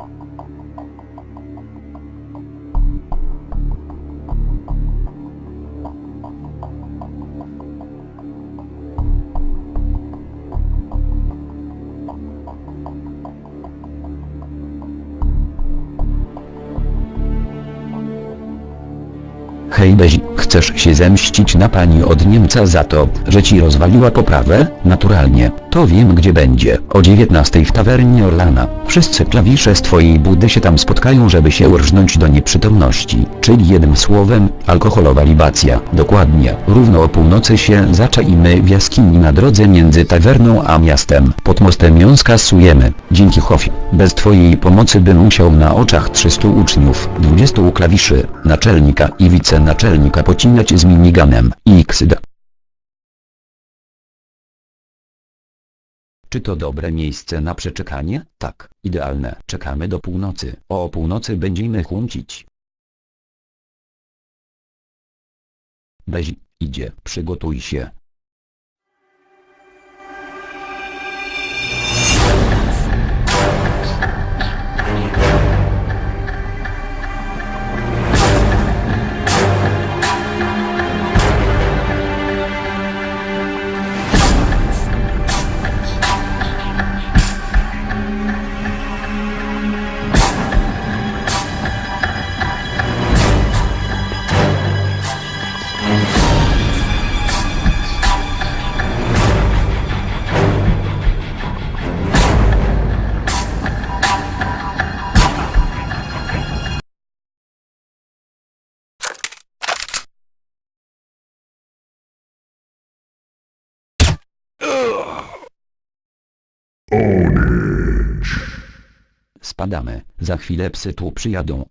Oh, oh, oh, oh. Hej Bezi, chcesz się zemścić na pani od Niemca za to, że ci rozwaliła poprawę? Naturalnie, to wiem gdzie będzie, o 19 w tawernie Orlana. Wszyscy klawisze z twojej budy się tam spotkają żeby się urżnąć do nieprzytomności, czyli jednym słowem, alkoholowa libacja. Dokładnie, równo o północy się zaczaimy w jaskini na drodze między tawerną a miastem. Pod mostem ją skasujemy. Dzięki Hofie. Bez twojej pomocy bym musiał na oczach 300 uczniów, 20 klawiszy, naczelnika i wicenaczelnika pocinać z miniganem. XD. Czy to dobre miejsce na przeczekanie? Tak, idealne. Czekamy do północy. O północy będziemy chłącić. Bezi, idzie, przygotuj się. Spadamy, za chwilę psy tu przyjadą,